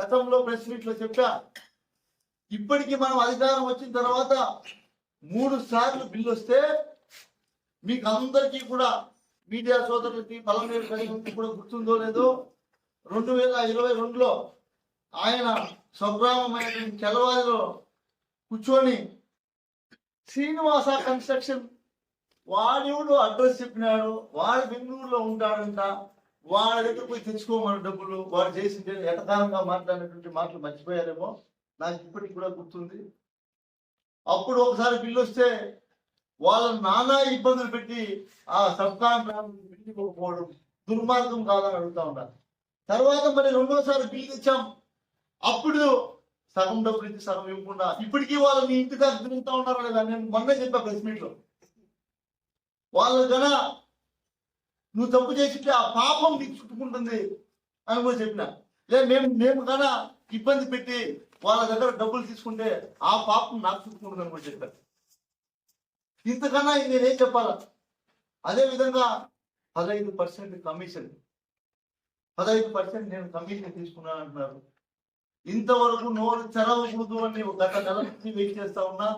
గతంలో ప్రెస్ మీట్లో చెప్పా ఇప్పటికీ మనం అధికారం వచ్చిన తర్వాత మూడు సార్లు బిల్లు వస్తే మీకు అందరికీ కూడా మీడియా సోదరులకి పలమనేరు ప్రజలకి కూడా గుర్తుందో లేదో రెండు వేల ఇరవై రెండులో ఆయన స్వగ్రామమైనటువంటి చెలవాదిలో కూర్చొని శ్రీనివాస కన్స్ట్రక్షన్ వాడెవడు అడ్రస్ చెప్పినాడు వాడు బెంగళూరులో ఉంటాడంట. వాళ్ళ దగ్గర పోయి తెచ్చుకోమని డబ్బులు వాడు చేసింటే ఎటకారంగా మాట్లాడినటువంటి మాటలు మర్చిపోయారేమో? నాకు ఇప్పటికి కూడా గుర్తుంది. అప్పుడు ఒకసారి బిల్లు వస్తే వాళ్ళ నానా ఇబ్బందులు పెట్టి ఆ సబ్కాన్ పోవడం దుర్మార్గం కాదని అడుగుతా ఉన్నారు తర్వాత మరి రెండోసారి బిల్లు తెచ్చాం. అప్పుడు సగం డబ్బులు ఇచ్చి సగం ఇవ్వకుండా ఇప్పటికీ వాళ్ళు మీ ఇంటి దాకా తిరుగుతా ఉన్నారు లేదా నేను మొన్నే చెప్పా ప్రెస్ మీట్లో వాళ్ళు గన నువ్వు తప్పు చేసింటే ఆ పాపం నీకు చుట్టుకుంటుంది అని కూడా చెప్పిన. లే మేము మేము కన్నా ఇబ్బంది పెట్టి వాళ్ళ దగ్గర డబ్బులు తీసుకుంటే ఆ పాపం నాకు చుట్టుకుంటుంది అని కూడా చెప్పారు ఇంతకన్నా నేనేం చెప్పాలా? అదే విధంగా పదహైదు పర్సెంట్ కమిషన్ పదహైదు పర్సెంట్ నేను కమిషన్ తీసుకున్నాను అంటున్నారు. ఇంతవరకు నోరు తెరవకూడదు అని గత నెల నుంచి వెయిట్ చేస్తా ఉన్నా.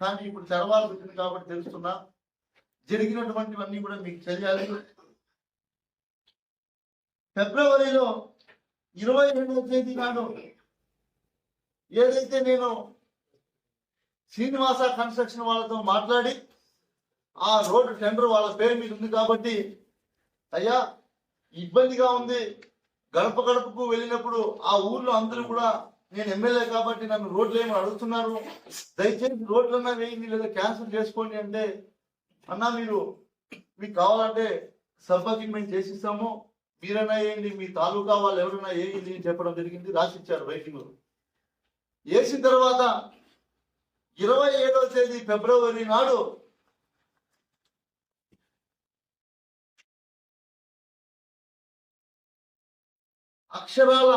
కానీ ఇప్పుడు తెరవాలి వచ్చింది కాబట్టి తెలుస్తున్నా. జరిగినటువంటివన్నీ కూడా మీకు తెలియాలి. ఫిబ్రవరిలో ఇరవై రెండవ తేదీ నాడు ఏదైతే నేను శ్రీనివాస కన్స్ట్రక్షన్ వాళ్ళతో మాట్లాడి ఆ రోడ్డు టెండర్ వాళ్ళ పేరు మీద ఉంది కాబట్టి అయ్యా ఇబ్బందిగా ఉంది. గడప గడపకు వెళ్ళినప్పుడు ఆ ఊర్లో అందరూ కూడా నేను ఎమ్మెల్యే కాబట్టి నన్ను రోడ్లు ఏమో అడుగుతున్నారు? దయచేసి రోడ్లన్నా వేయండి లేదా క్యాన్సిల్ చేసుకోండి అంటే అన్నా మీరు మీకు కావాలంటే సభకి మేము చేసిస్తాము. మీరైనా వేయండి మీ తాలూకా వాళ్ళు ఎవరైనా వేయండి అని చెప్పడం జరిగింది రాసిచ్చారు రైటింగ్ వేసిన తర్వాత ఇరవై ఏడవ తేదీ ఫిబ్రవరి నాడు అక్షరాల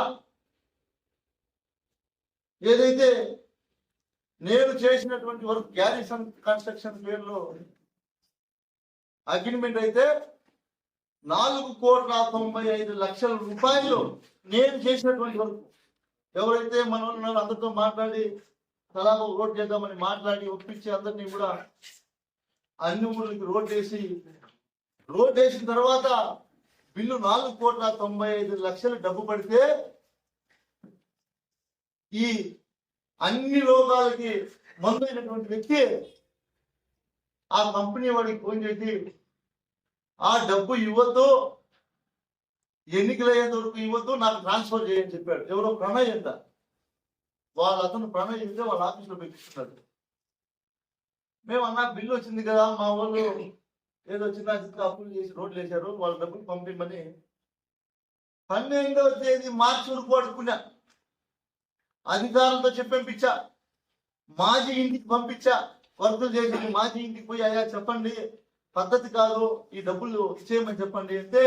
ఏదైతే నేను చేసినటువంటి వర్క్ గ్యారిసన్ కన్స్ట్రక్షన్ పేరులో అగ్రిమెంట్ అయితే నాలుగు కోట్ల తొంభై ఐదు లక్షల రూపాయలు నేను చేసినటువంటి వరకు ఎవరైతే మన వాళ్ళు అందరితో మాట్లాడి తలా రోడ్ చేద్దామని మాట్లాడి ఒప్పించి అందరినీ కూడా అన్ని ఊళ్ళకి రోడ్ వేసి రోడ్ వేసిన తర్వాత బిల్లు నాలుగు కోట్ల తొంభై ఐదు లక్షలు డబ్బు పడితే ఈ అన్ని రోగాలకి అయినటువంటి వ్యక్తి ఆ కంపెనీ వాడికి ఫోన్ చేసి ఆ డబ్బు ఇవ్వద్దు ఎన్నికలయ్యేంత వరకు ఇవ్వద్దు నాకు ట్రాన్స్ఫర్ చేయని చెప్పాడు. ఎవరో ప్రణయ్ ఎంత వాళ్ళ అతను ప్రణయ్ చెప్తే వాళ్ళ ఆఫీస్లో పెట్టిస్తున్నాడు మేము అన్న బిల్లు వచ్చింది కదా మా వాళ్ళు ఏదో చిన్న చిన్న అప్పులు చేసి రోడ్లు వేశారు వాళ్ళ డబ్బులు పంపించమని. పన్నెండవ తేదీ మార్చి వరకు పడుకున్నా అధికారులతో చెప్పంపించా. మాజీ ఇంటికి పంపించా. వర్కులు చేసి మాజీ ఇంటికి పోయి అయ్యా చెప్పండి. పద్ధతి కాదు ఈ డబ్బులు ఇచ్చేయమని చెప్పండి అంటే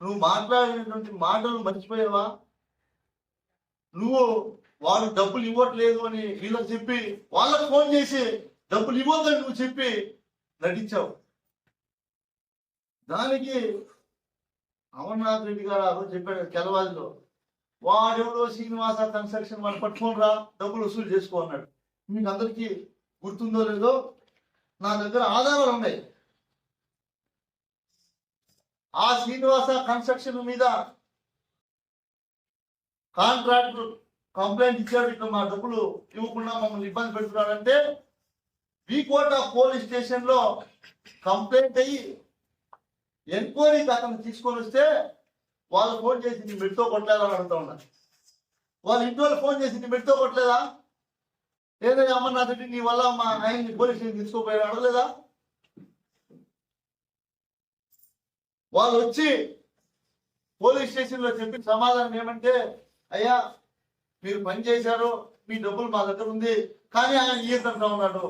నువ్వు మాట్లాడినటువంటి మాటలు మర్చిపోయావా? నువ్వు వాళ్ళు డబ్బులు ఇవ్వట్లేదు అని వీళ్ళకి చెప్పి వాళ్ళకు ఫోన్ చేసి డబ్బులు ఇవ్వద్దని నువ్వు చెప్పి నటించావు. దానికి అమర్నాథ్ రెడ్డి గారు ఆ రోజు చెప్పాడు తెలవాదిలో వాడెవడో శ్రీనివాస కన్స్ట్రక్షన్ వాడు పట్టుకొని రా డబ్బులు వసూలు చేసుకో అన్నాడు. మీకు అందరికీ గుర్తుందో లేదో నా దగ్గర ఆధారాలు ఉన్నాయి. ఆ శ్రీనివాస కన్స్ట్రక్షన్ మీద కాంట్రాక్టర్ కంప్లైంట్ ఇచ్చాడు. ఇట్లా మా డబ్బులు ఇవ్వకుండా మమ్మల్ని ఇబ్బంది పెడుతున్నాడంటే వీకోట పోలీస్ స్టేషన్లో కంప్లైంట్ అయ్యి ఎంక్వైరీకి అతను తీసుకొని వస్తే వాళ్ళు ఫోన్ చేసి నీ మెడితో కొట్టలేదా అని అడుగుతా ఉన్నారు వాళ్ళ ఇంటి వాళ్ళు ఫోన్ చేసి నీ మెడితో కొట్టలేదా? ఏదైనా అమర్నాథ్ రెడ్డి నీ వల్ల మా ఆయన్ని పోలీస్ స్టేషన్ తీసుకోపోయారు అడగలేదా? వాళ్ళు వచ్చి పోలీస్ స్టేషన్లో చెప్పిన సమాధానం ఏమంటే అయ్యా మీరు పని చేశారు మీ డబ్బులు మా దగ్గర ఉంది కానీ ఆయన ఈతంటా ఉన్నాడు.